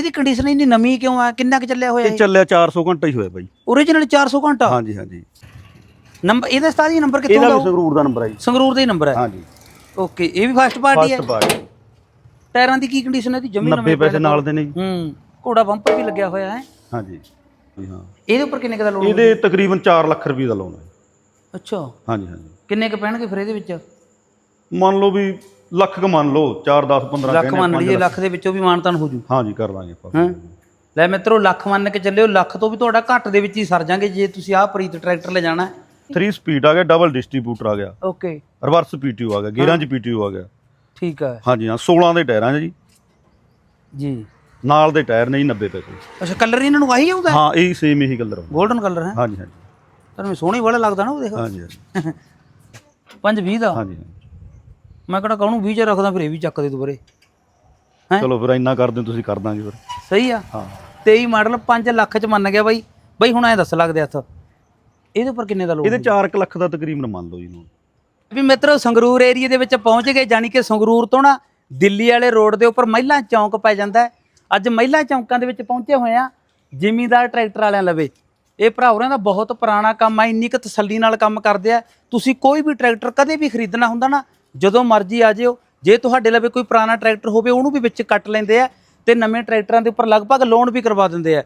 ਇਹਦੀ ਕੰਡੀਸ਼ਨ ਇੰਨੀ ਨਵੀਂ ਕਿਉਂ ਆ? ਕਿੰਨਾ ਕੁ ਚੱਲਿਆ ਹੋਇਆ ਇਹ ਚੱਲਿਆ 400 ਘੰਟਾ ਹੀ ਹੋਇਆ ਬਾਈ। ਓਰੀਜਨਲ 400 ਘੰਟਾ? ਹਾਂਜੀ ਹਾਂਜੀ। ਨੰਬਰ ਇਹਦਾ ਉਸਤਾਦ ਜੀ ਨੰਬਰ ਕਿੱਥੋਂ ਇਹਦਾ ਦਾ ਵੀ ਸੰਗਰੂਰ ਦਾ ਨੰਬਰ ਹੈ ਜੀ। ਸੰਗਰੂਰ ਦਾ ਹੀ ਨੰਬਰ ਹੈ ਹਾਂਜੀ। ਓਕੇ ਇਹ ਵੀ ਫਸਟ ਪਾਰਟੀ ਹੈ ਫਸਟ ਪਾਰਟੀ ਟਾਇਰਾਂ ਦੀ ਕੀ ਕੰਡੀਸ਼ਨ ਹੈ ਦੀ ਜਮੀ 90 ਪੈਸੇ ਨਾਲ ਦੇ? ਨੇ ਜੀ। ਹੂੰ ਘੋੜਾ ਬੰਪਰ ਵੀ ਲੱਗਿਆ ਹੋਇਆ ਹੈ। ਹਾਂਜੀ। ਜੀ ਹਾਂ। ਇਹਦੇ ਉੱਪਰ ਕਿੰਨੇ ਕੁ ਦਾ ਲੋਨ ਇਹਦੇ ਤਕਰੀਬਨ 4 ਲੱਖ ਰੁਪਏ ਦਾ ਲੋਨ ਹੈ ਅੱਛਾ। ਹਾਂਜੀ ਹਾਂਜੀ। ਕਿੰਨੇ ਕ ਪੈਣਗੇ ਫਿਰ ਇਹਦੇ ਵਿੱਚ? ਮੰਨ ਲਓ ਵੀ ਲੱਖ ਕ ਮੰਨ ਲਓ 4 10 15 ਲੱਖ ਮੰਨ ਲਈਏ ਲੱਖ। ਦੇ ਵਿੱਚੋਂ ਵੀ ਮਾਨਤਾਨ ਹੋ ਜੂ। ਹਾਂਜੀ ਕਰ ਲਾਂਗੇ ਆਪਾਂ। ਲੈ ਮਿੱਤਰੋ ਲੱਖ ਮੰਨ ਕੇ ਚੱਲਿਓ ਲੱਖ ਤੋਂ ਵੀ ਤੁਹਾਡਾ ਘੱਟ ਦੇ ਵਿੱਚ ਹੀ ਸਰ ਜਾਗੇ ਜੇ ਤੁਸੀਂ ਆਹ ਪ੍ਰੀਤ ਟਰੈਕਟਰ ਲੈ ਜਾਣਾ। 3 ਸਪੀਡ ਆ ਗਿਆ ਡਬਲ ਡਿਸਟ੍ਰੀਬਿਊਟਰ ਆ ਗਿਆ। ਓਕੇ। ਰਿਵਰਸ ਪੀਟੀਓ ਆ ਗਿਆ ਗੇਅਰਾਂ 'ਚ ਪੀਟੀਓ ਆ ਗਿਆ। ਠੀਕ ਹੈ ਹਾਂਜੀ ਹਾਂ 16 ਦੇ ਟਾਇਰਾਂ ਜੀ। ਜੀ। ਨਾਲ ਦੇ ਟਾਇਰ ਨੇ ਜੀ 90 ਪੈਸੇ ਅੱਛਾ ਕਲਰ ਇਹਨਾਂ ਨੂੰ ਆਹੀ ਆਉਂਦਾ? ਹਾਂ ਇਹ ਸੇਮ ਇਹੀ ਕਲਰ ਆਉਂਦਾ। 골ਡਨ ਕਲਰ ਹੈ? ਹਾਂਜੀ ਹਾਂਜੀ। ਤੁਹਾਨੂੰ ਸੋਹਣੀ ਵਾਲਾ ਲੱਗਦਾ ਨਾ ਉਹ ਦੇਖ। ਹਾਂਜੀ ਹਾਂਜੀ। 520 ਦਾ? ਹਾਂਜੀ। ਮੈਂ ਕਿਹੜਾ ਕਹਣੂ 20 ਚ ਰੱਖਦਾ ਫਿਰ ਇਹ ਵੀ ਚੱਕ ਦੇ ਦੁਬਾਰੇ। ਹੈਂ? ਚਲੋ ਫਿਰ ਇੰਨਾ ਕਰ ਦਿਓ ਤੁਸੀਂ ਕਰ ਦਾਂਗੇ ਫਿਰ। ਸਹੀ ਆ? ਹਾਂ। 23 ਮਾਡਲ 5 ਲੱਖ ਚ ਮੰਨ ਗਿਆ ਬਾਈ। ਬਾਈ ਹੁਣ ਐ ਦੱਸ ਲੱਗਦੇ ਹੱਥ। ਇਹਦੇ ਉੱਪਰ ਕਿੰਨੇ ਦਾ ਲੋਨ ਇਹਦੇ 4 ਲੱਖ ਦਾ ਤਕਰੀਬਨ ਮੰਨ ਲਓ ਜੀ ਨੂੰ ਵੀ ਮਿੱਤਰੋ ਸੰਗਰੂਰ ਏਰੀਆ ਦੇ ਵਿੱਚ ਪਹੁੰਚ ਗਏ ਜਾਨੀ ਕਿ ਸੰਗਰੂਰ ਤੋਂ ਨਾ ਦਿੱਲੀ ਵਾਲੇ ਰੋਡ ਦੇ ਉੱਪਰ ਮਹਿਲਾ ਚੌਂਕ ਪੈ ਜਾਂਦਾ ਹੈ। ਅੱਜ ਮਹਿਲਾ ਚੌਂਕਾਂ ਦੇ ਵਿੱਚ ਪਹੁੰਚੇ ਹੋਏ ਆ ਜ਼ਿਮੀਂਦਾਰ ਟਰੈਕਟਰ ਵਾਲਿਆਂ ਲਵੇ। ਇਹ ਭਰਾ ਹੋਰਾਂ ਦਾ ਬਹੁਤ ਪੁਰਾਣਾ ਕੰਮ ਆ ਇੰਨੀ ਕੁ ਤਸੱਲੀ ਨਾਲ ਕੰਮ ਕਰਦੇ ਆ। ਤੁਸੀਂ ਕੋਈ ਵੀ ਟਰੈਕਟਰ ਕਦੇ ਵੀ ਖਰੀਦਣਾ ਹੁੰਦਾ ਨਾ ਜਦੋਂ ਮਰਜ਼ੀ ਆ ਜਿਓ। ਜੇ ਤੁਹਾਡੇ ਲਵੇ ਕੋਈ ਪੁਰਾਣਾ ਟਰੈਕਟਰ ਹੋਵੇ, ਉਹਨੂੰ ਵੀ ਵਿੱਚ ਕੱਟ ਲੈਂਦੇ ਆ ਤੇ ਨਵੇਂ ਟਰੈਕਟਰਾਂ ਦੇ ਉੱਪਰ ਲਗਭਗ ਲੋਨ ਵੀ ਕਰਵਾ ਦਿੰਦੇ ਆ।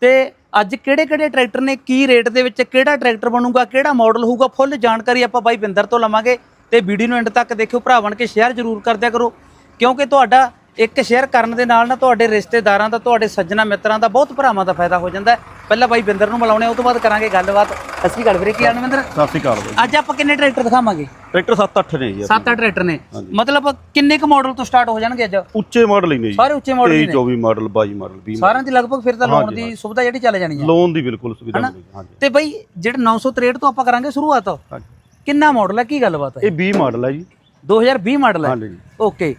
ਤੇ ਅੱਜ ਕਿਹੜੇ ਕਿਹੜੇ ਟਰੈਕਟਰ ਨੇ, ਕੀ ਰੇਟ ਦੇ ਵਿੱਚ ਕਿਹੜਾ ਟਰੈਕਟਰ ਬਣੂਗਾ, ਕਿਹੜਾ ਮਾਡਲ ਹੋਊਗਾ ਫੁੱਲ ਜਾਣਕਾਰੀ ਆਪਾਂ ਬਾਈ ਬਿੰਦਰ ਤੋਂ ਲਵਾਂਗੇ। ਤੇ ਵੀਡੀਓ ਨੂੰ ਐਂਡ ਤੱਕ ਦੇਖਿਓ, ਭਰਾ ਬਣ ਕੇ ਸ਼ੇਅਰ ਜ਼ਰੂਰ ਕਰਦਿਆ ਕਰੋ। ਕਿਉਂਕਿ ਤੁਹਾਡਾ ਇੱਕ ਸ਼ੇਅਰ ਕਰਨ ਦੇ ਨਾਲ ਨਾ ਤੁਹਾਡੇ ਰਿਸ਼ਤੇਦਾਰਾਂ ਦਾ ਤੁਹਾਡੇ ਸੱਜਣਾ ਮਿੱਤਰਾਂ ਦਾ ਬਹੁਤ ਭਰਾਵਾਂ ਦਾ ਫਾਇਦਾ ਹੋ ਜਾਂਦਾ। ਪਹਿਲਾਂ ਬਾਈ ਬਿੰਦਰ ਨੂੰ ਮਿਲਾਉਣੇ ਉਹ ਤੋਂ ਬਾਅਦ ਕਰਾਂਗੇ ਗੱਲਬਾਤ। ਅਸੀਂ ਗੱਲ ਵੀਰੇ ਕੀ ਹਾਲ ਨੇ ਬਿੰਦਰ? ਸਤਿ ਸ਼੍ਰੀ ਅਕਾਲ ਬਾਈ। ਅੱਜ ਆਪਾਂ ਕਿੰਨੇ ਟਰੈਕਟਰ ਦਿਖਾਵਾਂਗੇ? ਟਰੈਕਟਰ 7-8 ਨੇ ਜੀ 7-8 ਟਰੈਕਟਰ ਨੇ। ਮਤਲਬ ਕਿੰਨੇ ਕੁ ਮਾਡਲ ਤੋਂ ਸਟਾਰਟ ਹੋ ਜਾਣਗੇ ਅੱਜ? ਉੱਚੇ ਮਾਡਲ ਹੀ ਨੇ ਜੀ। ਸਾਰੇ ਉੱਚੇ ਮਾਡਲ 23 24 ਮਾਡਲ 22 ਮਾਡਲ 20 ਸਾਰਿਆਂ ਦੀ ਲਗਭਗ ਫਿਰ ਤਾਂ ਲੋਨ ਦੀ ਸੁਵਿਧਾ ਜਿਹੜੀ ਚੱਲ ਜਾਣੀ ਹੈ। ਲੋਨ ਦੀ ਬਿਲਕੁਲ ਸੁਵਿਧਾ ਮਿਲੇਗੀ ਹਾਂਜੀ। ਤੇ ਬਈ ਜਿਹੜਾ 963 ਤੋਂ ਆਪਾਂ ਕਰਾਂਗੇ ਸ਼ੁਰੂਆਤ। ਕਿੰਨਾ ਮਾਡਲ ਹੈ? ਕੀ ਗੱਲਬਾਤ ਹੈ? ਇਹ 20 ਮਾਡਲ ਹੈ ਜੀ। 2020 ਮਾਡਲ ਹੈ। ਹਾਂਜੀ। ਓਕੇ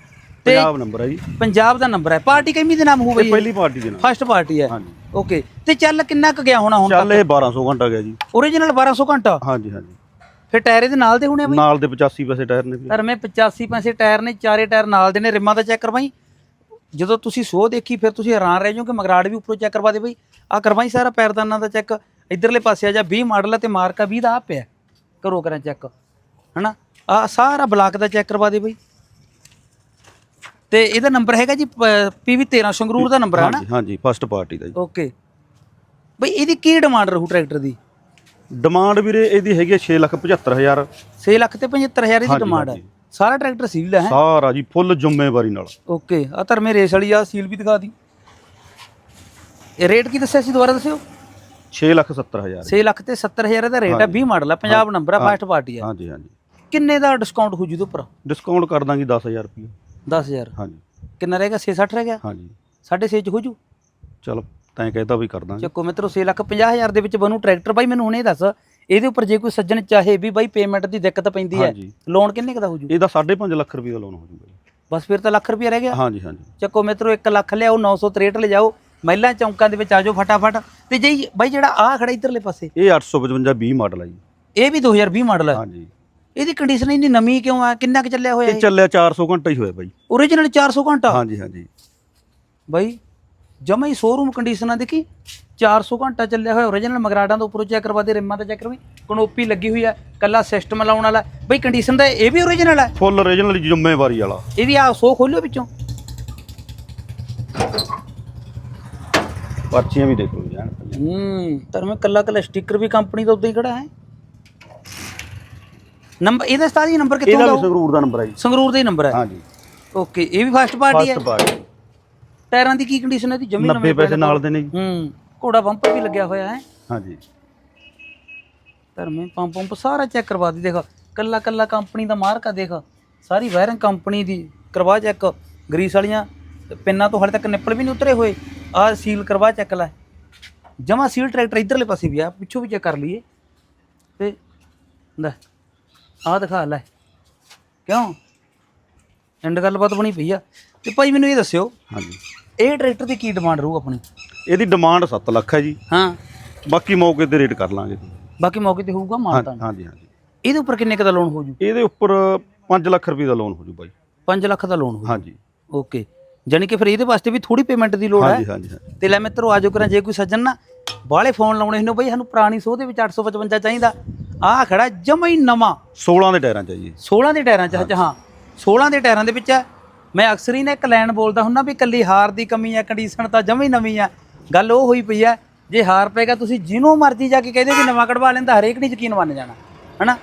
ਤੇ ਪੰਜਾਬ ਨੰਬਰ ਹੈ ਜੀ। ਪੰਜਾਬ ਦਾ ਨੰਬਰ ਹੈ। ਪਾਰਟੀ ਕਿੰਨੀ ਦੇ ਨਾਮ ਇਹ ਬਈ ਪਹਿਲੀ ਪਾਰਟੀ ਦੇ ਨਾਲ ਫਸਟ ਪਾਰਟੀ ਹੈ। ਹਾਂਜੀ। ਓਕੇ ਤੇ ਚੱਲ ਕਿੰਨਾ ਕੁ ਗਿਆ ਹੋਣਾ ਹੁਣ ਚੱਲ ਇਹ 1200 ਘੰਟਾ ਗਿਆ ਜੀ। ਓਰੀਜਨਲ 1200 ਘੰਟਾ? ਹਾਂਜੀ ਹਾਂਜੀ। ਫਿਰ ਟਾਇਰ ਇਹਦੇ ਨਾਲ ਦੇ ਹੋਣੇ ਆ ਬਈ? ਨਾਲ ਦੇ 85 ਪੈਸੇ ਟਾਇਰ ਨੇ। ਵੀ ਧਰਮੇ 85 ਪੈਸੇ ਟਾਇਰ ਨੇ ਚਾਰੇ ਟਾਇਰ ਨਾਲ ਦੇ ਨੇ। ਰਿਮਾਂ ਦਾ ਚੈੱਕ ਕਰਵਾਈ? ਜਦੋਂ ਤੁਸੀਂ ਸੋ ਦੇਖੀ ਫਿਰ ਤੁਸੀਂ ਹੈਰਾਨ ਰਹਿ ਜਾਓਗੇ। ਮਗਰਾੜ ਵੀ ਉੱਪਰੋਂ ਚੈੱਕ ਕਰਵਾ ਦੇ ਬਈ। ਆ ਕਰਵਾਈ ਸਾਰਾ ਪੈਰਦਾਨਾਂ ਦਾ ਚੈੱਕ। ਇਧਰਲੇ ਪਾਸੇ ਆ ਜਾ 20 ਮਾਡਲ ਹੈ ਤੇ ਮਾਰਕਾ 20 ਦਾ ਆ ਪਿਆ। ਕਰੋ ਕਰਾਂ ਚੈੱਕ। ਹਨਾ? ਆ ਸਾਰਾ ਬਲਾਕ ਦਾ ਚੈੱਕ ਕਰਵਾ ਦੇ ਬਈ। ਤੇ ਇਹਦਾ ਨੰਬਰ ਹੈਗਾ ਜੀ ਪੀਵੀ 13 ਸੰਗਰੂਰ ਦਾ ਨੰਬਰ ਹੈ ਨਾ? ਹਾਂਜੀ ਹਾਂਜੀ ਫਸਟ ਪਾਰਟੀ ਦਾ ਜੀ। ਓਕੇ ਬਈ ਇਹਦੀ ਕੀ ਡਿਮਾਂਡ ਰਹੂ ਟਰੈਕਟਰ ਦੀ? ਡਿਮਾਂਡ ਵੀਰੇ ਇਹਦੀ ਹੈਗੀ 675000 6 ਲੱਖ ਤੇ 75000 ਦੀ ਡਿਮਾਂਡ ਹੈ। ਸਾਰਾ ਟਰੈਕਟਰ ਸੀਲ ਹੈ? ਸਾਰਾ ਜੀ ਫੁੱਲ ਜ਼ਿੰਮੇਵਾਰੀ ਨਾਲ। ਓਕੇ ਆ ਧਰਮੇ ਰੇਸ ਵਾਲੀ ਆ ਸੀਲ ਵੀ ਦਿਖਾ ਦੀ। ਇਹ ਰੇਟ ਕੀ ਦੱਸਿਆ ਸੀ ਦੁਬਾਰਾ ਦੱਸਿਓ? 670000 6 ਲੱਖ ਤੇ 70000 ਦਾ ਰੇਟ ਹੈ 20 ਮਾਡਲ ਹੈ ਪੰਜਾਬ ਨੰਬਰ ਹੈ ਫਸਟ ਪਾਰਟੀ ਹੈ ਹਾਂਜੀ ਹਾਂਜੀ। ਕਿੰਨੇ ਦਾ ਡਿਸਕਾਊਂਟ ਹੋ ਜੂ ਇਹਦੇ ਉੱਪਰ? ਡਿਸਕਾਊਂਟ ਕਰ ਦਾਂਗੇ 10000 ਰੁਪਏ 10000 ਹਾਂਜੀ। ਕਿੰਨਾ ਰਹੇਗਾ 660 ਰਹਿ ਗਿਆ? ਹਾਂਜੀ। 6.5 ਚ ਹੋ ਜੂ? ਚਲ ਤੈਂ ਕਹਿਤਾ ਵੀ ਕਰ ਦਾਂਗੇ। ਚੱਕੋ ਮਿੱਤਰੋ 6 ਲੱਖ 50000 ਦੇ ਵਿੱਚ ਬਣੂ ਟਰੈਕਟਰ। ਬਾਈ ਮੈਨੂੰ ਹੁਣੇ ਦੱਸ ਇਹਦੇ ਉੱਪਰ ਜੇ ਕੋਈ ਸੱਜਣ ਚਾਹੇ ਵੀ ਬਾਈ ਪੇਮੈਂਟ ਦੀ ਦਿੱਕਤ ਪੈਂਦੀ ਹੈ ਹਾਂਜੀ। ਲੋਨ ਕਿੰਨੇ ਕੁ ਦਾ ਹੋ ਜੂ? ਇਹਦਾ 5.5 ਲੱਖ ਰੁਪਏ ਦਾ ਲੋਨ ਹੋ ਜੂਗਾ ਜੀ ਬਸ ਫਿਰ ਤਾਂ ਲੱਖ ਰੁਪਏ ਰਹਿ ਗਿਆ। ਹਾਂਜੀ ਹਾਂਜੀ। ਚੱਕੋ ਮਿੱਤਰੋ 1 ਲੱਖ ਲਿਆਓ 963 ਲੈ ਜਾਓ ਮਹਿਲਾ ਚੌਂਕਾਂ ਦੇ ਵਿੱਚ ਆ ਜਾਓ ਫਟਾਫਟ। ਤੇ ਜੇ ਬਾਈ ਜਿਹੜਾ ਆ ਖੜਾ ਇਧਰਲੇ ਪਾਸੇ। ਇਹ 855 20 ਮਾਡਲ ਹੈ ਜੀ। ਇਹ ਵੀ 2020 ਮਾਡਲ ਹੈ ਹਾਂਜੀ। ਇਹਦੀ ਕੰਡੀਸ਼ਨ ਇੰਨੀ ਨਵੀਂ ਕਿਉਂ ਆ? ਕਿੰਨਾ ਕੁ ਚੱਲਿਆ ਹੋਇਆ ਇਹ ਚੱਲਿਆ 400 ਘੰਟਾ ਹੀ ਹੋਇਆ ਬਾਈ। ਓਰੀਜਨਲ 400 ਘੰਟਾ? ਹਾਂਜੀ ਹਾਂਜੀ। ਬਾਈ ਜਮਾ ਹੀ ਸ਼ੋਰੂਮ ਕੰਡੀਸ਼ਨਾਂ ਦੇਖੀ। 400 ਘੰਟਾ ਚੱਲਿਆ ਹੋਇਆ ਓਰੀਜਨਲ ਮਗਰਾਡਾਂ ਦਾ ਉੱਪਰੋਂ ਚੈੱਕ ਕਰਵਾ ਦੇ ਰਿਮਾਂ ਦਾ ਚੈੱਕ ਕਰਵਾਈ ਕਨੋਪੀ ਲੱਗੀ ਹੋਈ ਹੈ ਕੱਲਾ ਸਿਸਟਮ ਲਾਉਣ ਵਾਲਾ। ਬਾਈ ਕੰਡੀਸ਼ਨ ਦਾ ਇਹ ਵੀ ਓਰੀਜਨਲ ਹੈ ਫੁੱਲ ਓਰੀਜਨਲ ਜ਼ਿੰਮੇਵਾਰੀ ਵਾਲਾ। ਇਹ ਵੀ ਆ ਸੋ ਖੋਲਿਓ ਵਿੱਚੋਂ। ਪਰਚੀਆਂ ਵੀ ਦੇਖੋ ਜਾਣ ਹੂੰ ਪਰ ਮੈਂ ਕੱਲਾ ਕੱਲਾ ਸਟicker ਵੀ ਕੰਪਨੀ ਦਾ ਉਦਾਂ ਹੀ ਖੜਾ ਹੈ। ਨੰਬਰ ਇਹਦਾ ਸਤਾਜ ਜੀ ਨੰਬਰ ਕਿੱਥੋਂ ਇਹਦਾ ਸੰਗਰੂਰ ਦਾ ਨੰਬਰ ਹੈ ਜੀ। ਸੰਗਰੂਰ ਦਾ ਹੀ ਨੰਬਰ ਹੈ। ਹਾਂਜੀ। ਓਕੇ ਇਹ ਵੀ ਫਸਟ ਪਾਰਟੀ ਹੈ। ਫਸਟ ਪਾਰਟੀ ਟਾਇਰਾਂ ਦੀ ਕੀ ਕੰਡੀਸ਼ਨ ਹੈ ਦੀ ਜਮੀ 90 ਪੈਸੇ ਨਾਲ ਦੇ ਨੇ ਜੀ। ਹੂੰ ਘੋੜਾ ਬੰਪਰ ਵੀ ਲੱਗਿਆ ਹੋਇਆ ਹੈ। ਹਾਂਜੀ। ਧਰਮੇ ਪੰਪ ਪੰਪ ਸਾਰਾ ਚੈੱਕ ਕਰਵਾ ਦੀ ਦੇਖ। ਕੱਲਾ ਕੱਲਾ ਕੰਪਨੀ ਦਾ ਮਾਰਕਾ ਦੇਖ। ਸਾਰੀ ਵਾਇਰਿੰਗ ਕੰਪਨੀ ਦੀ ਕਰਵਾ ਚੈੱਕ ਗਰੀਸ ਵਾਲੀਆਂ ਪਿੰਨਾਂ ਤੋਂ ਹਾਲੇ ਤੱਕ ਨਿੱਪਲ ਵੀ ਨਹੀਂ ਉਤਰੇ ਹੋਏ। ਆਹ ਸੀਲ ਕਰਵਾ ਚੈੱਕ ਲੈ। ਜਮਾ ਸੀਲ ਟਰੈਕਟਰ ਇਧਰਲੇ ਪਾਸੇ ਵੀ ਆ ਪਿੱਛੋਂ ਵੀ ਚੈੱਕ ਕਰ ਲਈਏ। ਤੇ ਲੈ। ਆਹ ਦਿਖਾ ਲੈ। ਕਿਉਂ? ਐਂਡ ਗੱਲਬਾਤ ਬਣੀ ਪਈ ਆ। ਤੇ ਭਾਈ ਮੈਨੂੰ ਇਹ ਦੱਸਿਓ ਹਾਂਜੀ। ਇਹ ਟਰੈਕਟਰ ਦੀ ਕੀ ਡਿਮਾਂਡ ਰਹੂ ਆਪਣੀ? ਇਹਦੀ ਡਿਮਾਂਡ 7 ਲੱਖ ਹੈ ਜੀ। ਹਾਂ। ਬਾਕੀ ਮੌਕੇ ਤੇ ਰੇਟ ਕਰ ਲਾਂਗੇ। ਬਾਕੀ ਮੌਕੇ ਤੇ ਹੋਊਗਾ ਮਾਨਤਾ ਹਾਂਜੀ ਹਾਂਜੀ। ਇਹਦੇ ਉੱਪਰ ਕਿੰਨੇ ਕੁ ਦਾ ਲੋਨ ਹੋ ਜੂ? ਇਹਦੇ ਉੱਪਰ 5 ਲੱਖ ਰੁਪਏ ਦਾ ਲੋਨ ਹੋ ਜੂ ਬਾਈ। 5 ਲੱਖ ਦਾ ਲੋਨ ਹੋ ਹਾਂਜੀ। ਓਕੇ ਜਾਣੀ ਕਿ ਫਿਰ ਇਹਦੇ ਵਾਸਤੇ ਵੀ ਥੋੜੀ ਪੇਮੈਂਟ ਦੀ ਲੋੜ ਹੈ। ਹਾਂਜੀ ਹਾਂਜੀ ਤੇ ਲੈ ਮਿੱਤਰੋ ਆਜੋ ਕਰਾਂ ਜੇ ਕੋਈ ਸੱਜਣ ਨਾ ਬਾਹਲੇ ਫੋਨ ਲਾਉਣੇ ਨੇ ਬਈ ਸਾਨੂੰ ਪੁਰਾਣੀ ਸੋਹ ਦੇ ਵਿੱਚ 855 ਚਾਹੀਦਾ। ਆਹ ਖੜਾ ਜਮਾ ਹੀ ਨਵਾਂ। 16 ਦੇ ਟਾਇਰਾਂ ਚ ਹੈ ਜੀ। 16 ਦੇ ਟਾਇਰਾਂ 'ਚ ਹਾਂ। 16 ਦੇ ਟਾਇਰਾਂ ਦੇ ਵਿੱਚ ਹੈ। ਮੈਂ ਅਕਸਰ ਹੀ ਨਾ ਇੱਕ ਲਾਈਨ ਬੋਲਦਾ ਹੁੰਨਾ ਵੀ ਕੱਲੀ ਹਾਰ ਦੀ ਕਮੀ ਹੈ ਕੰਡੀਸ਼ਨ ਤਾਂ ਜਮਾ ਹੀ ਨਵੀਂ ਆ ਗੱਲ ਉਹ ਹੋਈ ਪਈ ਹੈ ਜੇ ਹਾਰ ਪਏਗਾ ਤੁਸੀਂ ਜਿਹਨੂੰ ਮਰਜ਼ੀ ਜਾ ਕੇ ਕਹਦੇ ਵੀ ਨਵਾਂ ਕਢਵਾ ਲੈਂਦਾ ਹਰੇਕ ਨਹੀਂ ਯਕੀਨ ਮੰਨ ਜਾਣਾ ਹਨਾ?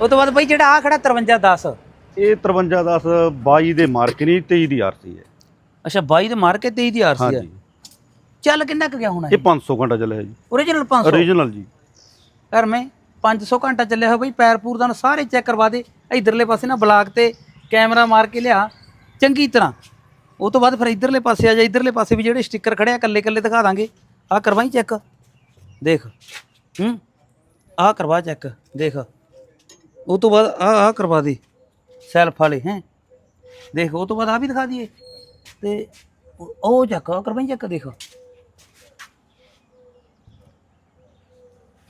ਉਹ ਤੋਂ ਬਾਅਦ ਬਈ ਜਿਹੜਾ ਆ ਖੜਾ 5310 ਇਹ 5310 22 ਦੇ ਮਾਰਕ ਨਹੀਂ 23 ਦੀ ਆਰਸੀ ਹੈ। ਅੱਛਾ 22 ਦੇ ਮਾਰ ਕੇ 23 ਦੀ ਆਰਸੀ ਹੈ? ਚੱਲ ਕਿੰਨਾ ਕੁ ਗਿਆ ਹੋਣਾ ਇਹ 500 ਘੰਟਾ ਚੱਲਿਆ ਜੀ। ਓਰੀਜਨਲ 500 ਓਰੀਜਨਲ ਜੀ। ਘਰ ਮੈਂ? 500 ਘੰਟਾ ਚੱਲਿਆ ਹੋਇਆ ਬਈ, ਪੈਰ ਪੂਰ ਦਾ ਸਾਰੇ ਚੈੱਕ ਕਰਵਾ ਦੇ। ਇਧਰਲੇ ਪਾਸੇ ਨਾ ਬਲਾਕ ਤੇ ਕੈਮਰਾ ਮਾਰ ਕੇ ਲਿਆ, ਚੰਗੀ ਤਰ੍ਹਾਂ। ਉਹ ਤੋਂ ਬਾਅਦ ਫਿਰ ਇਧਰਲੇ ਪਾਸੇ ਆ ਜਾ, ਇਧਰਲੇ ਪਾਸੇ ਵੀ ਜਿਹੜੇ ਸਟicker ਆ ਕੱਲੇ ਕੱਲੇ ਦਿਖਾ ਦਾਂਗੇ। ਆਹ ਕਰਵਾਈ ਚੈੱਕ ਦੇਖ। ਹੂੰ? ਆਹ ਕਰਵਾ ਚੈੱਕ ਦੇਖ। ਉਹ ਤੋਂ ਬਾਅਦ ਆਹ ਆਹ ਕਰਵਾ ਦੇ ਸੈਲਫ ਵਾਲੇ, ਹੈ। ਦੇਖ, ਉਹ ਤੋਂ ਬਾਅਦ ਆ ਵੀ ਦਿਖਾ ਦਈਏ। ਤੇ ਉਹ- ਚੈੱਕ ਆਹ ਕਰਵਾਈ ਚੈੱਕ ਦੇਖ।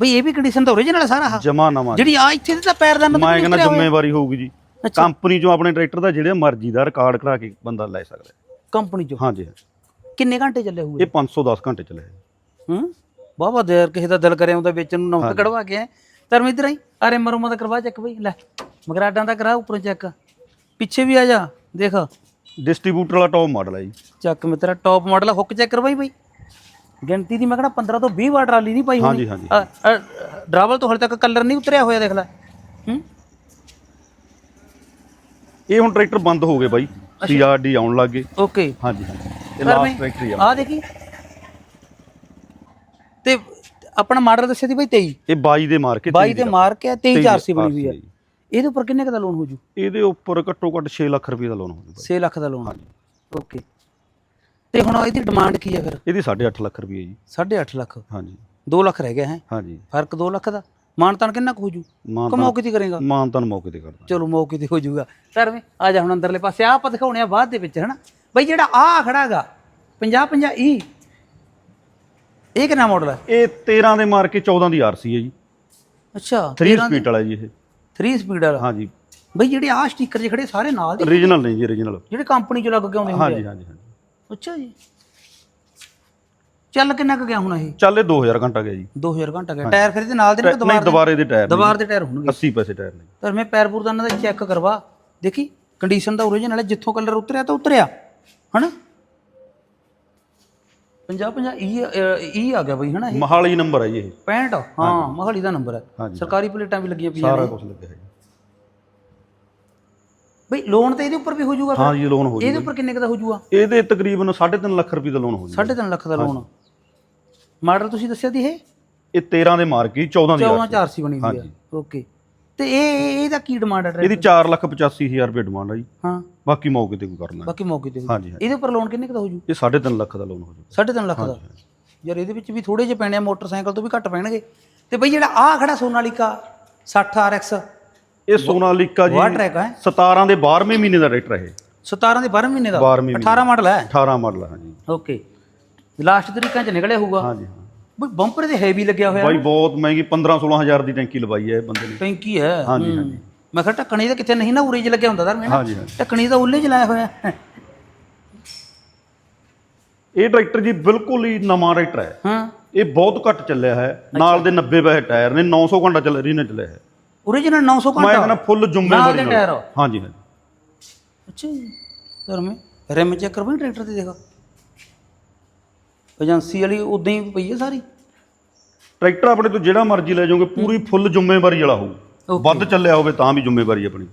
ਬਈ ਇਹ ਵੀ ਕੰਡੀਸ਼ਨ ਤਾਂ ਓਰੀਜਨਲ ਹੈ ਸਾਰਾ ਆਹ। ਜਮਾ ਨਵਾਂ ਜਿਹੜੀ ਆ ਇੱਥੇ ਤੇ ਪੈਰਦਾਨ ਤਾਂ ਮੈਂ ਕਹਿੰਦਾ। ਜ਼ਿੰਮੇਵਾਰੀ ਹੋਊਗੀ ਜੀ। ਅੱਛਾ। ਕੰਪਨੀ ਚੋਂ ਆਪਣੇ ਟਰੈਕਟਰ ਦਾ ਜਿਹੜੇ ਮਰਜ਼ੀ ਦਾ ਰਿਕਾਰਡ ਕਰਾ ਕੇ ਬੰਦਾ ਲੈ ਸਕਦਾ ਹੈ। ਕੰਪਨੀ ਚੋਂ? ਹਾਂਜੀ ਹਾਂ। ਕਿੰਨੇ ਘੰਟੇ ਚੱਲੇ ਹੋਏ? ਇਹ 510 ਘੰਟੇ ਚੱਲਿਆ ਜੀ ਹੂੰ? ਬਾਬਾ ਦੇਰ ਕਿਸੇ ਦਾ ਦਿਲ ਕਰੇ ਉਹਦਾ ਵੇਚਣ ਨੂੰ ਨਮਕ ਕਢਵਾ ਕੇ ਆਏ। ਧਰਮ ਇਧਰ ਆਈ। ਅਰੇ ਮਰਮਾ ਦਾ ਕਰਵਾ ਚੈੱਕ ਬਈ ਲੈ। ਮਗਰਾਡਾਂ ਦਾ ਕਰਾ ਉੱਪਰੋਂ ਚੈੱਕ। ਪਿੱਛੇ ਵੀ ਆ ਜਾ ਦੇਖ। ਡਿਸਟ੍ਰੀਬਿਊਟਰ ਵਾਲਾ ਟੌਪ ਮਾਡਲ ਹੈ ਜੀ। ਚੱਕ ਮਿੱਤਰਾ ਟੌਪ ਮਾਡਲ ਹੁੱਕ ਚੈੱਕ ਕਰਵਾਈ ਬਈ। ਗਿਣਤੀ ਦੀ ਮੈਂ ਕਹਿੰਦਾ 15 ਤੋਂ 20 ਵਾਰ ਟਰਾਲੀ ਨਹੀਂ ਪਾਈ ਹੋਣੀ। ਹਾਂਜੀ, ਹਾਂਜੀ। ਡਰਾਵਲ ਤੋਂ ਹਲੇ ਤੱਕ ਕਲਰ ਨਹੀਂ ਉਤਰਿਆ ਹੋਇਆ ਦੇਖ ਲੈ। ਹੂੰ? ਇਹ ਹੁਣ ਟਰੈਕਟਰ ਬੰਦ ਹੋ ਗਏ ਬਾਈ। ਸੀਆਰਡੀ ਆਉਣ ਲੱਗ ਗਏ। ਓਕੇ। ਹਾਂਜੀ ਹਾਂਜੀ। ਇਹ ਲਾਸਟ ਟਰੈਕਟਰ ਹੀ ਆ। ਆ ਦੇਖੀ। ਤੇ ਆਪਣਾ ਮਾਡਲ ਦੱਸਿਆ ਸੀ ਬਈ 23 ਇਹ 22 ਦੇ ਮਾਰ ਕੇ 22 ਤੇ ਮਾਰ ਕੇ 23 400 ਬਣੀ ਹੋਈ ਹੈ ਇਹਦੇ ਉੱਪਰ ਕਿੰਨੇ ਕ ਦਾ ਲੋਨ ਹੋ ਜੂ? ਇਹਦੇ ਉੱਪਰ ਘੱਟੋ ਘੱਟ 6 ਲੱਖ ਰੁਪਏ ਦਾ ਲੋਨ ਹੋ ਜੂਗਾ 6 ਲੱਖ ਦਾ ਲੋਨ ਓਕੇ। ਤੇ ਹੁਣ ਇਹਦੀ ਡਿਮਾਂਡ ਕੀ ਹੈ ਫਿਰ? ਇਹਦੀ 8.5 ਲੱਖ ਰੁਪਏ ਜੀ। 8.5 ਲੱਖ? ਹਾਂਜੀ। 2 ਲੱਖ ਰਹਿ ਗਿਆ ਹੈ? ਹਾਂਜੀ। ਫ਼ਰਕ 2 ਲੱਖ ਦਾ? ਮਾਨਤਾਨ ਕਿੰਨਾ ਕੁ ਹੋ ਜੂ? ਮਾਨ ਕਮਾਓ ਕਿਤੇ ਕਰੇਗਾ? ਮਾਨ ਤਾਂ ਮੌਕੇ ਤੇ ਕਰਦਾ। ਚਲੋ ਮੌਕੇ ਤੇ ਹੋ ਜੂਗਾ। ਧਰਮੇ ਆ ਜਾ ਹੁਣ ਅੰਦਰਲੇ ਪਾਸੇ ਆਹ ਆਪਾਂ ਦਿਖਾਉਣੇ ਆ ਬਾਅਦ ਦੇ ਵਿੱਚ ਹਨਾ? ਬਈ ਜਿਹੜਾ ਆ ਖੜਾਗਾ 50 50 ਈ। ਇਹ ਕਿੰਨਾ ਮਾਡਲ ਹੈ ਇਹ 13 ਦੇ ਮਾਰ ਕੇ 14 ਦੀ ਆਰਸੀ ਹੈ ਜੀ। ਅੱਛਾ 3 ਸਪੀਡ ਵਾਲਾ ਜੀ ਇਹ। 3 ਸਪੀਡ ਵਾਲਾ। ਹਾਂਜੀ। ਬਈ ਜਿਹੜੇ ਆ ਸਟicker ਜਿਹੇ ਖੜੇ ਸਾਰੇ ਨਾਲ ਦੇ ਓਰੀਜਨਲ ਨਹੀਂ ਜੀ ਓਰੀਜਨਲ ਜਿਹੜੇ ਕੰਪਨੀ ਚੋਂ ਲੱਗ ਕੇ ਆਉਂਦੇ ਹੁੰਦੇ ਹਾਂਜੀ ਹਾਂਜੀ। ਅੱਛਾ ਜੀ। ਚੱਲ ਕਿੰਨਾ ਕੁ ਗਿਆ ਹੁਣ ਇਹ? ਚੱਲ ਇਹ 2000 ਘੰਟਾ ਗਿਆ ਜੀ। 2000 ਘੰਟਾ ਗਿਆ। ਟਾਇਰ ਫਿਰ ਇਹਦੇ ਨਾਲ ਦੇ ਨੇ ਕਿ ਨਹੀਂ ਦੁਬਾਰਾ ਦੁਬਾਰੇ ਦੇ ਟਾਇਰ ਨੇ ਦੁਬਾਰ ਦੇ ਟਾਇਰ ਹੋਣਗੇ। 80 ਪੈਸੇ ਟਾਇਰ ਨੇ। ਪਰ ਮੈਂ ਪੈਰ ਪੂਰ ਦਾ ਇਹਨਾਂ ਦਾ ਚੈੱਕ ਕਰਵਾ। ਦੇਖੀ ਕੰਡੀਸ਼ਨ ਦਾ ਓਰੀਜਨਲ ਹੈ ਜਿੱਥੋਂ ਕਲਰ ਉਤਰਿਆ ਤਾਂ ਉਤਰਿਆ। ਹਨਾ? 50 50 ਈ ਈ ਆ ਗਿਆ ਬਈ ਹਨਾ ਇਹ? ਮਹਾਲੀ ਨੰਬਰ ਹੈ ਜੀ ਇਹ। 65 ਹਾਂ ਮਹਾਲੀ ਦਾ ਨੰਬਰ ਹੈ। ਹਾਂਜੀ। ਸਰਕਾਰੀ ਪਲੇਟਾਂ ਵੀ ਲੱਗੀਆਂ ਪਈਆਂ ਸਾਰਾ ਨੇ। ਕੁਝ ਲੱਗਿਆ ਹੈ ਬਈ ਲੋਨ ਤੇ ਇਹਦੇ ਉੱਪਰ ਵੀ ਹੋ ਜਾਊਗਾ ਹਾਂ ਜੀ ਲੋਨ ਹੋ ਇਹਦੇ ਉੱਪਰ ਕਿੰਨੇ ਕੁ ਦਾ ਹੋ ਜਾਊਗਾ? ਇਹਦੇ ਤਕਰੀਬਨ 3.5 ਲੱਖ ਰੁਪਏ ਦਾ ਲੋਨ ਹੋ ਜੂਗਾ 3.5 ਲੱਖ ਦਾ ਲੋਨ ਮਾਡਲ ਤੁਸੀਂ ਦੱਸਿਆ ਦੀ ਇਹ? ਇਹ 13 ਦੇ ਮਾਰ ਕੇ 14 ਦੀ 14 4 ਸੀ ਬਣੀ ਹੋਈ ਹੈ ਓਕੇ ਤੇ ਇਹ ਇਹ- ਇਹਦਾ ਕੀ ਡਿਮਾਂਡ ਹੈ ਇਹਦੀ 4 ਲੱਖ 85 ਹਜ਼ਾਰ ਰੁਪਏ ਡਿਮਾਂਡ ਹੈ ਜੀ। ਹਾਂ। ਬਾਕੀ ਮੌਕੇ ਤੇ ਕੋਈ ਕਰਨਾ ਹੈ। ਬਾਕੀ ਮੌਕੇ ਤੇ ਹੋ ਹਾਂਜੀ ਹਾਂਜੀ ਇਹਦੇ ਉੱਪਰ ਲੋਨ ਕਿੰਨੇ ਕੁ ਦਾ ਹੋ ਜੂ ਇਹ 3.5 ਲੱਖ ਦਾ ਲੋਨ ਹੋ ਜੂਗਾ 3.5 ਲੱਖ ਦਾ? ਯਾਰ ਇਹਦੇ ਵਿੱਚ ਵੀ ਥੋੜੇ ਜਿਹੇ ਪੈਣੇ ਆ ਮੋਟਰਸਾਈਕਲ ਤੋਂ ਵੀ ਘੱਟ ਪੈਣਗੇ। ਤੇ ਬਈ ਜਿਹੜਾ ਆ ਖੜਾ ਸੋਨਾਲੀਕਾ 60 RX ਇਹ ਸੋਨਾਲੀਕਾ ਜੀ ਟਰੈਕ ਹੈ 17 ਦੇ 12ਵੇਂ ਮਹੀਨੇ ਦਾ ਟਰੈਕਟਰ ਹੈ 17 ਦੇ 12 ਮਹੀਨੇ ਦਾ? 12ਵੇਂ ਮਹੀਨੇ 18 ਮਾਡਲ ਹੈ 18 ਮਾਡਲ ਹੈ ਹਾਂਜੀ। ਓਕੇ ਲਾਸਟ ਤਰੀਕਾਂ ਚ ਨਿਕਲਿਆ ਹੋਊਗਾ? ਹਾਂਜੀ ਹਾਂ। ਬਈ ਬੰਪਰ ਤੇ ਹੈਵੀ ਲੱਗਿਆ ਹੋਇਆ। ਬਾਈ ਬਹੁਤ ਮਹਿੰਗੀ 15 16 ਹਜ਼ਾਰ ਦੀ ਟੈਂਕੀ ਲਵਾਈ ਹੈ ਬੰਦੇ ਨੇ। ਟੈਂਕੀ ਹੈ ਹਾਂਜੀ, ਹੂੰ। ਹਾਂਜੀ। ਮੈਂ ਕਿਹਾ ਢੱਕਣੀ ਦਾ ਕਿੱਥੇ ਨਹੀਂ ਨਾ ਉਰੇ ਚ ਲੱਗਿਆ ਹੁੰਦਾ ਦਰ ਮੈਂ ਹਾਂਜੀ ਹਾਂਜੀ। ਢੱਕਣੀ ਦਾ ਉੱਲੇ ਚ ਲਾਇਆ ਹੋਇਆ। ਹੈ। ਇਹ ਟਰੈਕਟਰ ਜੀ ਬਿਲਕੁਲ ਹੀ ਨਵਾਂ ਟਰੈਕਟਰ ਹੈ ਹਾਂ। ਇਹ ਬਹੁਤ ਘੱਟ ਚੱਲਿਆ ਹੈ। ਨਾਲ ਦੇ 90 ਪੈਸੇ ਟਾਇਰ ਨੇ 900 ਘੰਟਾ ਚੱਲ ਰਹੀ ਨੇ ਚੱਲਿਆ ਹੈ। ਓਰੀਜਨਲ 900 ਮੈਂ ਘੰਟਾ ਕਹਿੰਦਾ ਫੁੱਲ ਜ਼ਿੰਮੇਵਾਰੀ ਦੇ ਨਾਲ ਟਾਇਰ। ਹਾਂਜੀ ਹਾਂਜੀ ਅੱਛਾ ਜੀ ਧਰਮੇ ਰਿਮ ਚੈੱਕ ਕਰਵਾਈ ਟਰੈਕਟਰ ਤੇ ਦੇਖਾ ਏਜੰਸੀ ਵਾਲੀ ਉਦਾਂ ਹੀ ਪਈ ਹੈ ਸਾਰੀ ਟਰੈਕਟਰ ਆਪਣੇ ਤੋਂ ਜਿਹੜਾ ਮਰਜ਼ੀ ਲੈ ਜਾਓਗੇ ਪੂਰੀ ਫੁੱਲ ਜ਼ਿੰਮੇਵਾਰੀ ਵਾਲਾ ਹੋਊ Okay. ਵੱਧ ਚੱਲਿਆ ਹੋਵੇ ਤਾਂ ਵੀ ਜ਼ਿੰਮੇਵਾਰੀ ਆਪਣੀ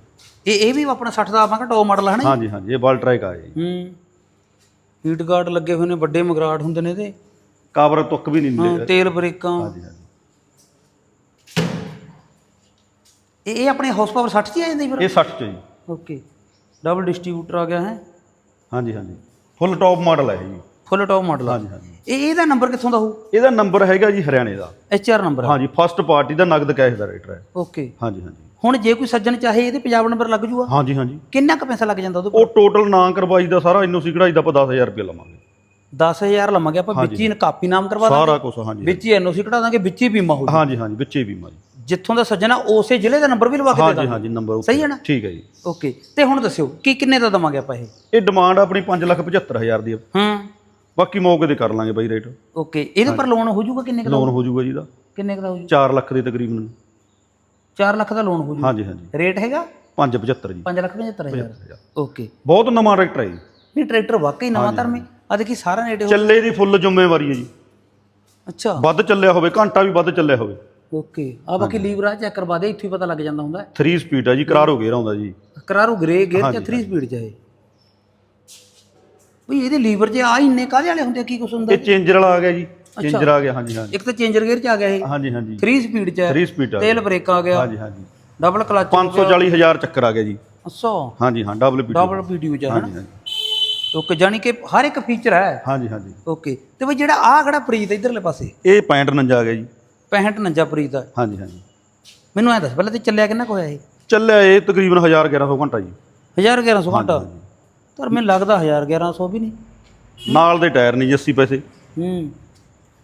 ਇਹ ਇਹ ਵੀ ਆਪਣਾ 60 ਦਾ ਆਪਾਂ ਟੌਪ ਮਾਡਲ ਹੈ ਨਾ ਹਾਂਜੀ ਹਾਂਜੀ ਇਹ ਬਲ ਟਰੈਕ ਆਇਆ ਜੀ ਹੂੰ ਹੀਟ ਗਾਰਡ ਲੱਗੇ ਹੋਏ ਨੇ ਵੱਡੇ ਮਗਰਾਟ ਹੁੰਦੇ ਨੇ ਇਹਦੇ ਕਾਬਰ ਤੁੱਕ ਵੀ ਨਹੀਂ ਦਿੰਦੇ ਤੇਲ ਬ੍ਰੇਕਾਂ ਹਾਂਜੀ ਹਾਂਜੀ ਇਹ ਇਹ ਆਪਣੇ ਹਾਰਸ ਪਾਵਰ 60 ਚ ਹੀ ਆ ਜਾਂਦੀ ਫਿਰ? ਇਹ 60 ਚ ਜੀ। ਓਕੇ ਡਬਲ ਡਿਸਟ੍ਰੀਬਿਊਟਰ ਆ ਗਿਆ ਹੈ। ਹਾਂਜੀ ਹਾਂਜੀ। ਫੁੱਲ ਟੌਪ ਮਾਡਲ ਹੈ ਜੀ। ਫੁੱਲ ਟੌਪ ਮਾਡਲ ਹਾਂਜੀ ਹਾਂਜੀ। ਇਹ ਇਹਦਾ ਨੰਬਰ ਕਿੱਥੋਂ ਦਾ ਹੋਊ? ਇਹਦਾ ਨੰਬਰ ਹੈਗਾ ਜੀ ਹਰਿਆਣੇ ਦਾ। ਐਚ ਆਰ ਨੰਬਰ ਹਾਂਜੀ ਫਸਟ ਪਾਰਟੀ ਦਾ ਨਗਦ ਕੈਸ਼ ਦਾ ਰੇਟਰ ਹੈ। ਓਕੇ ਹਾਂਜੀ ਹਾਂਜੀ। ਹੁਣ ਜੇ ਕੋਈ ਸੱਜਣ ਚਾਹੇ ਇਹਦੇ ਪੰਜਾਬ ਨੰਬਰ ਲੱਗ ਜੂਗਾ। ਹਾਂਜੀ ਹਾਂਜੀ। ਕਿੰਨਾ ਕੁ ਪੈਸਾ ਲੱਗ ਜਾਂਦਾ ਉਹਦੇ ਉਹ ਟੋਟਲ ਨਾ ਕਰਵਾਈ ਦਾ ਸਾਰਾ ਐਨਓਸੀ ਕਢਾਈ ਦਾ ਆਪਾਂ 10000 ਰੁਪਏ ਲਵਾਂਗੇ। 10000 ਲਵਾਂਗੇ ਆਪਾਂ ਵਿੱਚ ਹੀ ਕਾਪੀ ਨਾਮ ਕਰਵਾ ਦਾਂਗੇ। ਸਾਰਾ ਕੁਝ ਹਾਂਜੀ ਵਿੱਚ ਹੀ ਐਨਓਸੀ ਕਢਾ ਦਾਂਗੇ ਵਿੱਚ ਹੀ ਬੀਮਾ ਹੋ ਹਾਂਜੀ ਹਾਂਜੀ ਵਿੱਚੇ ਬੀਮਾ ਜੀ। ਜਿੱਥੋਂ ਦਾ ਸੱਜਣਾ ਉਸੇ ਜ਼ਿਲ੍ਹੇ ਦਾ ਨੰਬਰ ਵੀ ਲਵਾ ਕੇ ਦੇ ਹਾਂਜੀ ਦਾਂਗੇ। ਹਾਂਜੀ ਨੰਬਰ ਸਹੀ ਹੈ ਨਾ? ਠੀਕ ਹੈ ਜੀ। ਓਕੇ ਤੇ ਹੁਣ ਦੱਸਿਓ ਕੀ ਕਿੰਨੇ ਦਾ ਦਵਾਂਗੇ ਆਪਾਂ ਇਹ? ਇਹ ਡਿਮਾਂਡ ਆਪਣੀ 575000 ਦੀ ਆ। ਹੂੰ। ਬਾਕੀ ਮੌਕੇ ਤੇ ਕਰ ਲਾਂਗੇ ਬਾਈ ਰੇਟ ਓਕੇ ਇਹਦੇ ਪਰ ਲੋਨ ਹੋ ਜਾਊਗਾ ਕਿੰਨੇ ਕੁ ਦਾ? ਲੋਨ ਹੋ ਜਾਊਗਾ ਜੀ ਦਾ ਕਿੰਨੇ ਕੁ ਦਾ ਹੋ ਜਾਊ? 4 ਲੱਖ ਦੇ ਤਕਰੀਬਨ। 4 ਲੱਖ ਦਾ ਲੋਨ ਹੋ ਜਾਊ ਹਾਂਜੀ ਹਾਂਜੀ। ਰੇਟ ਹੈਗਾ? 575 ਜੀ। 5 ਲੱਖ 75000 ਓਕੇ ਬਹੁਤ ਨਵਾਂ ਟਰੈਕਟਰ ਹੈ ਜੀ। ਨਹੀਂ ਟਰੈਕਟਰ ਵਾਕਈ ਨਵਾਂ ਧਰਮੇ ਆ ਦੇਖੀ ਸਾਰਾ ਨੇੜੇ ਹੋ ਚੱਲੇ ਦੀ ਫੁੱਲ ਜ਼ਿੰਮੇਵਾਰੀ ਹੈ ਜੀ। ਅੱਛਾ। ਵੱਧ ਚੱਲਿਆ ਹੋਵੇ ਘੰਟਾ ਵੀ ਵੱਧ ਚੱਲਿਆ ਹੋਵੇ। ਓਕੇ ਆ ਬਾਕੀ ਲੀਵਰ ਚੈੱਕ ਕਰਵਾ ਦੇ ਇੱਥੇ ਹੀ ਪਤਾ ਲੱਗ ਜਾਂਦਾ ਹੁੰਦਾ 3 ਸਪੀਡ ਹੈ ਜੀ ਕਰਾਰ ਹੋ ਗਿਆ ਹੁੰਦਾ ਜੀ। ਕਰਾਰੂ ਗ੍ਰੇ ਗੇਅਰ ਚ 3 ਸਪੀਡ ਚ ਬਈ ਇਹਦੇ ਲੀਵਰ 'ਚ ਆ ਇੰਨੇ ਕਾਹਦੇ ਵਾਲੇ ਹੁੰਦੇ ਆ, ਕੀ ਕੁਛ ਹੁੰਦਾ ਇਹ ਚੇਂਜਰ ਵਾਲਾ ਆ ਗਿਆ ਜੀ ਚੇਂਜਰ ਆ ਗਿਆ ਹਾਂਜੀ ਹਾਂਜੀ। ਇੱਕ ਤਾਂ ਚੇਂਜਰ ਗੇਅਰ ਚ ਆ ਗਿਆ ਇਹ। ਹਾਂਜੀ ਹਾਂਜੀ। 3 ਸਪੀਡ ਚ ਹੈ 3 ਸਪੀਡ ਆ ਤੇਲ ਬ੍ਰੇਕ ਆ ਗਿਆ। ਹਾਂਜੀ ਹਾਂਜੀ। ਡਬਲ ਕਲਚ 540000 ਚੱਕਰ ਆ ਗਿਆ ਜੀ। ਅੱਛਾ। ਹਾਂਜੀ ਹਾਂ ਡਬਲ ਪੀਟੀ ਡਬਲ ਪੀਡੀਓ ਚ ਹੈ ਹਾਂਜੀ ਹਾਂਜੀ। ਓਕੇ ਜਾਨੀ ਕਿ ਹਰ ਇੱਕ ਫੀਚਰ ਹੈ। ਹਾਂਜੀ ਹਾਂਜੀ। ਓਕੇ ਤੇ ਬਈ ਜਿਹੜਾ ਆ ਖੜਾ ਪ੍ਰੀਤ ਇਧਰਲੇ ਪਾਸੇ? ਇਹ 65 ਆ ਗਿਆ ਜੀ। 65 ਨੰਜਾ ਪ੍ਰੀਤ ਆ। ਹਾਂਜੀ ਹਾਂਜੀ। ਮੈਨੂੰ ਐ ਦੱਸ ਪਹਿਲਾਂ ਤੇ ਚੱਲਿਆ ਕਿੰਨਾ ਕੁ ਹੋਇਆ ਇਹ? ਚੱਲਿਆ ਇਹ ਤਕਰੀਬਨ 1000 1100 ਘੰਟਾ ਜੀ। 1000 1100 ਘੰਟਾ? ਪਰ ਮੈਨੂੰ ਲੱਗਦਾ 1000 1100 ਵੀ ਨਹੀਂ। ਨਾਲ ਦੇ ਟਾਇਰ ਨਹੀਂ ਜੀ 80 ਪੈਸੇ। ਹੂੰ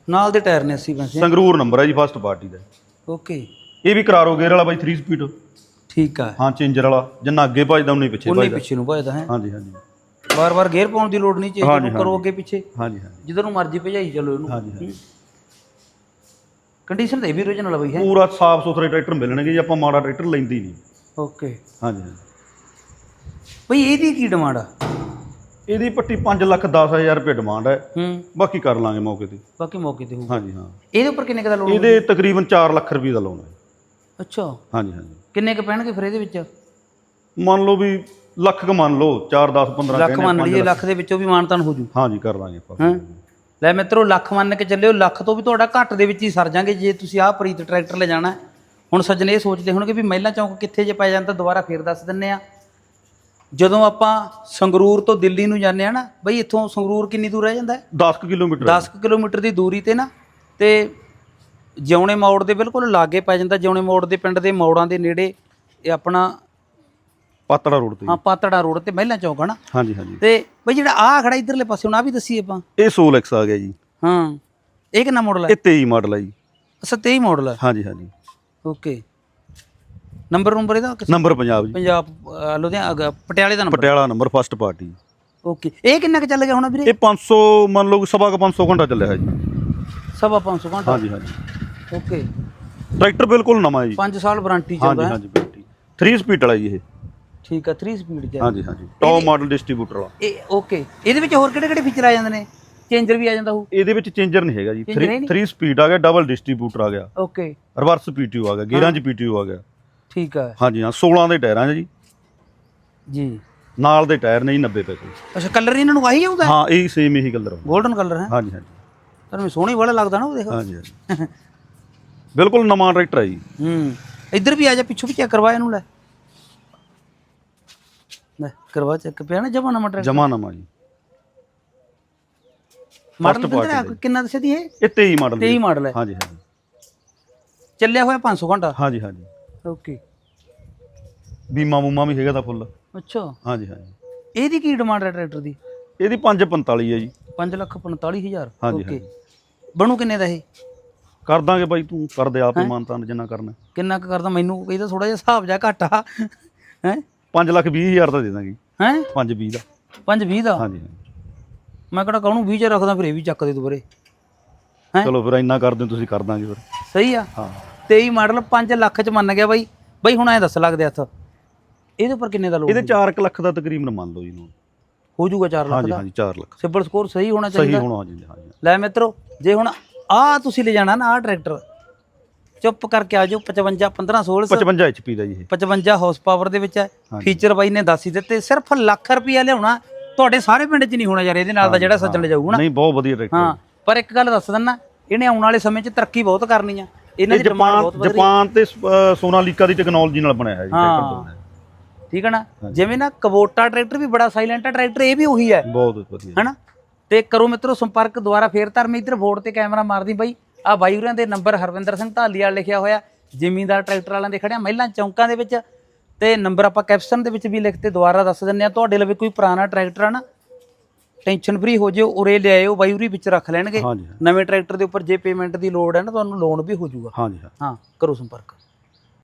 ਨਾਲ ਦੇ ਟਾਇਰ ਨੇ 80 ਪੈਸੇ। ਸੰਗਰੂਰ ਨੰਬਰ ਹੈ ਜੀ ਫਸਟ ਪਾਰਟੀ ਦਾ। ਓਕੇ। ਇਹ ਵੀ ਕਰਾਰੋ ਗੇਅਰ ਵਾਲਾ ਬਾਈ 3 ਸਪੀਡ ਠੀਕ ਆ। ਹਾਂ ਚੇਂਜਰ ਵਾਲਾ ਜਿੰਨਾ ਅੱਗੇ ਭਜਦਾ ਉਨੀ ਪਿੱਛੇ ਉਹਨੇ ਭਜਦਾ। ਪਿੱਛੇ ਨੂੰ ਭਜਦਾ ਹੈ? ਹਾਂਜੀ ਹਾਂਜੀ। ਵਾਰ-ਵਾਰ ਗੇਅਰ ਪਾਉਣ ਦੀ ਲੋੜ ਨਹੀਂ ਚਾਹੀਦੀ ਹਾਂਜੀ, ਕਰੋ ਅੱਗੇ ਪਿੱਛੇ। ਹਾਂਜੀ ਹਾਂਜੀ। ਜਿੱਧਰ ਨੂੰ ਮਰਜ਼ੀ ਭਜਾਈ ਚਲੋ ਇਹਨੂੰ। ਹਾਂਜੀ ਹਾਂਜੀ। ਕੰਡੀਸ਼ਨ ਤਾਂ ਵੀ original ਆ ਬਈ ਹੈ? ਪੂਰਾ ਸਾਫ਼ ਸੁਥਰੇ ਟਰੈਕਟਰ ਮਿਲਣਗੇ ਜੀ ਆਪਾਂ ਮਾੜਾ ਟਰੈਕਟਰ ਲੈਂਦੇ ਹੀ ਨਹੀਂ। ਓਕੇ ਹਾਂਜੀ ਹਾਂਜੀ। ਬਈ ਇਹਦੀ ਕੀ ਡਿਮਾਂਡ ਆ? ਇਹਦੀ ਪੱਟੀ 5 ਲੱਖ 10000 ਰੁਪਏ ਡਿਮਾਂਡ ਹੈ ਹੂੰ। ਬਾਕੀ ਕਰ ਲਾਂਗੇ ਮੌਕੇ ਤੇ। ਬਾਕੀ ਮੌਕੇ ਤੇ ਹੋਊ ਹਾਂਜੀ ਹਾਂ। ਇਹਦੇ ਉੱਪਰ ਕਿੰਨੇ ਕੁ ਦਾ ਲੋਨ ਇਹਦੇ ਤਕਰੀਬਨ 4 ਲੱਖ ਰੁਪਏ ਦਾ ਲੋਨ ਹੈ ਅੱਛਾ। ਹਾਂਜੀ ਹਾਂਜੀ। ਕਿੰਨੇ ਕ ਪੈਣਗੇ ਫਿਰ ਇਹਦੇ ਵਿੱਚ? ਮੰਨ ਲਓ ਵੀ ਲੱਖ ਕ ਮੰਨ ਲਓ 4 10 15 ਲੱਖ ਮੰਨ ਲਈਏ ਲੱਖ ਦੇ ਵਿੱਚੋਂ ਵੀ ਮਾਨਤਾਨ ਹੋ ਜੂ। ਹਾਂਜੀ ਕਰ ਲਾਂਗੇ ਆਪਾਂ। ਹਾਂ? ਲੈ ਮਿੱਤਰੋ ਲੱਖ ਮੰਨ ਕੇ ਚੱਲਿਓ ਲੱਖ ਤੋਂ ਵੀ ਤੁਹਾਡਾ ਘੱਟ ਦੇ ਵਿੱਚ ਹੀ ਸਰ ਜਾਗੇ ਜੇ ਤੁਸੀਂ ਆਹ ਪ੍ਰੀਤ ਟਰੈਕਟਰ ਲੈ ਜਾਣਾ। ਹੁਣ ਸੱਜਣੇ ਇਹ ਸੋਚਦੇ ਹੋਣਗੇ ਵੀ ਮਹਿਲਾ ਚੌਂਕ ਕਿੱਥੇ ਜੇ ਪੈ ਜਾਂਦਾ ਦੁਬਾਰਾ ਫੇਰ ਦੱਸ ਦਿੰਨੇ ਆ। ਜਦੋਂ ਆਪਾਂ ਸੰਗਰੂਰ ਤੋਂ ਦਿੱਲੀ ਨੂੰ ਜਾਂਦੇ ਆ ਨਾ ਬਈ ਇੱਥੋਂ ਸੰਗਰੂਰ ਕਿੰਨੀ ਦੂਰ ਰਹਿ ਜਾਂਦਾ ਹੈ? 10 ਕਿਲੋਮੀਟਰ 10 ਕੁ ਕਿਲੋਮੀਟਰ ਦੀ ਦੂਰੀ ਤੇ ਨਾ ਤੇ ਜਿਉਣੇ ਮੋੜ ਦੇ ਬਿਲਕੁਲ ਲਾਗੇ ਪੈ ਜਾਂਦਾ ਜਿਉਣੇ ਮੋੜ ਦੇ ਪਿੰਡ ਦੇ ਮੋੜਾਂ ਦੇ ਨੇੜੇ ਇਹ ਆਪਣਾ ਪਾਤੜਾ ਰੋਡ ਤੇ ਹਾਂ ਪਾਤੜਾ ਰੋਡ ਤੇ ਮਹਿਲਾ ਚੌਂਕ ਹਨਾ ਹਾਂਜੀ ਹਾਂਜੀ। ਤੇ ਬਈ ਜਿਹੜਾ ਆ ਖੜਾ ਇਧਰਲੇ ਪਾਸੇ ਹੁਣ ਆ ਵੀ ਦੱਸੀਏ ਆਪਾਂ। ਇਹ ਸੋਲੈਕਸ ਆ ਗਿਆ ਜੀ। ਹਾਂ। ਇਹ ਕਿੰਨਾ ਮਾਡਲ ਹੈ ਇਹ 23 ਮਾਡਲ ਹੈ ਜੀ। ਅੱਛਾ 23 ਮਾਡਲ ਹੈ ਹਾਂਜੀ ਹਾਂਜੀ। ਓਕੇ ਨੰਬਰ ਨੰਬਰ ਇਹਦਾ ਨੰਬਰ ਪੰਜਾਬ ਜੀ। ਪੰਜਾਬ ਲੁਧਿਆਣਾ ਪਟਿਆਲੇ ਦਾ number Patiala number first party okay ਇਹ ਕਿੰਨਾ ਕੁ ਚੱਲ ਗਿਆ ਹੁਣ ਵੀਰੇ? ਇਹ 500 ਮੰਨ ਲਓ ਸਵਾ ਕੁ 500 ਘੰਟਾ ਚੱਲਿਆ ਹੈ ਜੀ। ਸਵਾ 500 ਘੰਟਾ। ਹਾਂਜੀ ਹਾਂਜੀ। ਓਕੇ ਟਰੈਕਟਰ ਬਿਲਕੁਲ ਨਵਾਂ ਹੈ ਜੀ। 5 ਸਾਲ ਵਾਰੰਟੀ ਹਾਂਜੀ ਚੱਲਦਾ। ਹੈ ਹਾਂਜੀ ਬੇਟੀ 3 ਸਪੀਡ ਵਾਲਾ ਜੀ ਇਹ। ਠੀਕ ਆ 3 ਸਪੀਡ ਹੈ। ਹਾਂਜੀ ਹਾਂਜੀ। ਟੌਪ ਮਾਡਲ ਡਿਸਟ੍ਰੀਬਿਊਟਰ ਵਾਲਾ ਇਹ ਓਕੇ ਇਹਦੇ ਵਿੱਚ ਹੋਰ ਕਿਹੜੇ ਕਿਹੜੇ ਫੀਚਰ ਆ ਜਾਂਦੇ ਨੇ? ਚੇਂਜਰ ਵੀ ਆ ਜਾਂਦਾ ਹੋਊ। ਇਹਦੇ ਵਿੱਚ ਚੇਂਜਰ ਨਹੀਂ ਹੈਗਾ ਜੀ। Changer ਹੈ 3 ਨਹੀਂ? 3 ਸਪੀਡ ਆ ਗਿਆ ਡਬਲ ਡਿਸਟ੍ਰੀਬਿਊਟਰ ਆ ਗਿਆ। ਓਕੇ ਰਿਵਰਸ ਪੀਟੀਓ ਆ ਗਿਆ ਗੇਅਰਾਂ 'ਚ ਪੀਟੀਓ ਆ ਗਿਆ। ਠੀਕ ਆ। ਹਾਂਜੀ ਹਾਂ 16 ਦੇ ਟਾਇਰਾਂ 'ਚ ਜੀ। ਜੀ। ਨਾਲ ਦੇ ਟਾਇਰ ਨੇ ਜੀ 90 ਪੈਸੇ ਅੱਛਾ ਕਲਰ ਇਹਨਾਂ ਨੂੰ ਆਹੀ ਆਉਂਦਾ ਹਾਂ ਇਹ ਸੇਮ ਇਹੀ ਕਲਰ ਆ 골ਡਨ ਕਲਰ ਹੈ? ਹਾਂਜੀ ਹਾਂਜੀ। ਮੈਨੂੰ ਸੋਹਣੀ ਵਾਲਾ ਲੱਗਦਾ ਨਾ ਉਹ ਦੇਖੋ। ਹਾਂਜੀ ਹਾਂਜੀ। ਬਿਲਕੁਲ ਨਵਾਂ ਟਰੈਕਟਰ ਹੈ ਜੀ। ਹੂੰ। ਇੱਧਰ ਵੀ ਆ ਜਾ ਪਿੱਛੋਂ ਵੀ ਚੈੱਕ ਕਰਵਾ ਇਹਨੂੰ ਲੈ। ਲੈ ਕਰਵਾ ਚੈੱਕ ਪਿਆ ਨਾ ਜਮਾ ਨੰਬਰ ਜਮਾ ਨਵਾਂ ਜੀ। ਮਾਡਲ ਕਿੰਨਾ ਕਿੰਨਾ ਦੱਸਿਆ ਦੀ ਇਹ? ਇਹ 23 ਮਾਡਲ 23 ਮਾਡਲ ਹੈ। ਹਾਂਜੀ ਹਾਂਜੀ। ਚੱਲਿਆ ਹੋਇਆ 500 ਘੰਟਾ? ਹਾਂਜੀ ਹਾਂਜੀ। ਓਕੇ ਬੀਮਾ ਮੂਮਾ ਵੀ ਹੈਗਾ ਤਾਂ ਫੁੱਲ। ਅੱਛਾ। ਹਾਂਜੀ ਹਾਂਜੀ। ਇਹਦੀ ਕੀ ਡਿਮਾਂਡ ਹੈ ਟਰੈਕਟਰ ਦੀ? ਇਹਦੀ 545 ਹੈ ਜੀ। 5 ਲੱਖ 45000 ਹਾਂਜੀ, ਓਕੇ ਬਣੂ ਕਿੰਨੇ ਦਾ ਇਹ? ਕਰ ਦਾਂਗੇ ਬਾਈ ਤੂੰ ਕਰ ਦੇ ਆਪ ਹੀ? ਮਾਨਤਾਨ ਜਿੰਨਾ ਕਰਨਾ। ਕਿੰਨਾ ਕੁ ਕਰਦਾ? ਮੈਨੂੰ ਇਹਦਾ ਥੋੜਾ ਜਿਹਾ ਹਿਸਾਬ ਜਾ ਘੱਟ ਆ। ਹੈ? 5 ਲੱਖ 20 ਹਜ਼ਾਰ ਦਾ ਦੇ ਦਾਂਗੇ। ਹੈ? 5 20 ਦਾ। 5 20 ਦਾ? ਹਾਂਜੀ। ਹਾਂਜੀ ਮੈਂ ਕਿਹੜਾ ਕਹਣੂ 20 ਚ ਰੱਖਦਾ ਫਿਰ ਇਹ ਵੀ ਚੱਕ ਦੇ ਦੁਬਾਰੇ। ਹੈਂ? ਚਲੋ ਫਿਰ ਇੰਨਾ ਕਰ ਦਿਓ ਤੁਸੀਂ ਕਰ ਦਾਂਗੇ ਫਿਰ। ਸਹੀ ਆ? ਹਾਂ। 23 ਮਾਡਲ 5 ਲੱਖ ਚ ਮੰਨ ਗਿਆ ਬਾਈ। ਬਾਈ ਹੁਣ ਐ ਦੱਸ ਲੱਗਦੇ ਹੱਥ। ਇਹਦੇ ਉੱਪਰ ਕਿੰਨੇ ਦਾ ਲੋਡ ਇਹਦੇ 4 ਲੱਖ ਦਾ ਤਕਰੀਬਨ ਮੰਨ ਲਓ ਜੀ ਨੂੰ ਹੋ ਜਾਊਗਾ 4 ਲੱਖ ਹਾਂਜੀ ਦਾ? ਹਾਂਜੀ 4 ਲੱਖ। ਸਿਬਲ ਸਕੋਰ ਸਹੀ ਹੋਣਾ ਸਹੀ ਚਾਹੀਦਾ? ਹੋਣਾ ਹਾਂਜੀ ਹਾਂਜੀ। ਲੈ ਮਿੱਤਰੋ ਜੇ ਹੁਣ ਆ ਤੁਸੀਂ ਲੈ ਜਾਣਾ ਨਾ ਆ ਟਰੈਕਟਰ ਚੁੱਪ ਕਰਕੇ ਆ ਜਾਓ 55 15 16 55 HP ਦਾ ਜੀ ਇਹ। 55 ਹਾਰਸ ਪਾਵਰ ਦੇ ਵਿੱਚ ਹੈ। ਫੀਚਰ ਬਾਈ ਨੇ ਦੱਸ ਹੀ ਦਿੱਤੇ ਸਿਰਫ ਲੱਖ ਰੁਪਿਆ ਲਿਆਉਣਾ ਤੁਹਾਡੇ ਸਾਰੇ ਪਿੰਡ 'ਚ ਨਹੀਂ ਹੋਣਾ ਯਾਰ ਇਹਦੇ ਨਾਲ ਦਾ ਜਿਹੜਾ ਸੱਜਣ ਜਾਊਗਾ ਨਾ। ਨਹੀਂ ਬਹੁਤ ਵਧੀਆ ਟਰੈਕਟਰ ਹਾਂ ਪਰ ਇੱਕ ਗੱਲ ਦੱਸ ਦਿੰਨਾ ਇਹਨੇ ਆਉਣ ਵਾਲੇ ਸਮੇਂ 'ਚ ਤਰੱਕੀ ਬਹੁਤ ਕਰਨੀ ਆ। ਇਹਨਾਂ ਇਹ ਦੀ ਡਿਮਾਂਡ ਜਾਪਾਨ ਜਾਪਾਨ ਤੇ ਅ, ਸੋਨਾਲੀਕਾ ਦੀ ਟੈਕਨੋਲੋਜੀ ਨਾਲ ਬਣਿਆ ਹੈ ਜੀ ਟਰੈਕਟਰ ਹਾਂ। ਠੀਕ ਹੈ ਨਾ? ਜਿਵੇਂ ਨਾ ਕਵੋਟਾ ਟਰੈਕਟਰ ਵੀ ਬੜਾ ਸਾਇਲੈਂਟ ਹੈ ਟਰੈਕਟਰ ਇਹ ਵੀ ਉਹੀ ਹੈ। ਬਹੁਤ ਵਧੀਆ। ਹਨਾ? ਤੇ ਕਰੋ ਮਿੱਤਰੋ ਸੰਪਰਕ ਦੁਬਾਰਾ ਫੇਰ ਧਰ ਮੈਂ ਇਧਰ ਬੋਰਡ ਤੇ ਕੈਮਰਾ ਮਾਰਦੀ ਬਾਈ। ਆ ਬਾਈ ਹੋਰਾਂ ਦੇ ਨੰਬਰ ਹਰਵਿੰਦਰ ਸਿੰਘ ਢਾਲੀ ਵਾਲਾ ਲਿਖਿਆ ਹੋਇਆ ਜ਼ਿਮੀਂਦਾਰ ਟਰੈਕਟਰ ਵਾਲਿਆਂ ਦੇ ਖੜਿਆ ਮਹਿਲਾਂ ਚੌਂਕਾਂ ਦੇ ਵਿੱਚ। ਤੇ ਨੰਬਰ ਆਪਾਂ ਕੈਪਸ਼ਨ ਦੇ ਵਿੱਚ ਵੀ ਲਿਖਤੇ ਦੁਬਾਰਾ ਦੱਸ ਦਿੰਨੇ ਆ ਤੁਹਾਡੇ ਲਵੇ ਕੋਈ ਪੁਰਾਣਾ ਟਰੈਕਟਰ ਆ ਨਾ ਟੈਨਸ਼ਨ ਫਰੀ ਹੋ ਜਿਓ ਉਰੇ ਲਿਆਇਓ ਬਾਈ ਉਰੀ ਵਿੱਚ ਰੱਖ ਲੈਣਗੇ। ਨਵੇਂ ਟਰੈਕਟਰ ਦੇ ਉੱਪਰ ਜੇ ਪੇਮੈਂਟ ਦੀ ਲੋੜ ਹੈ ਨਾ ਤੁਹਾਨੂੰ ਲੋਨ ਵੀ ਹੋ ਜਾਊਗਾ। ਹਾਂਜੀ ਹਾਂ ਕਰੋ ਸੰਪਰਕ।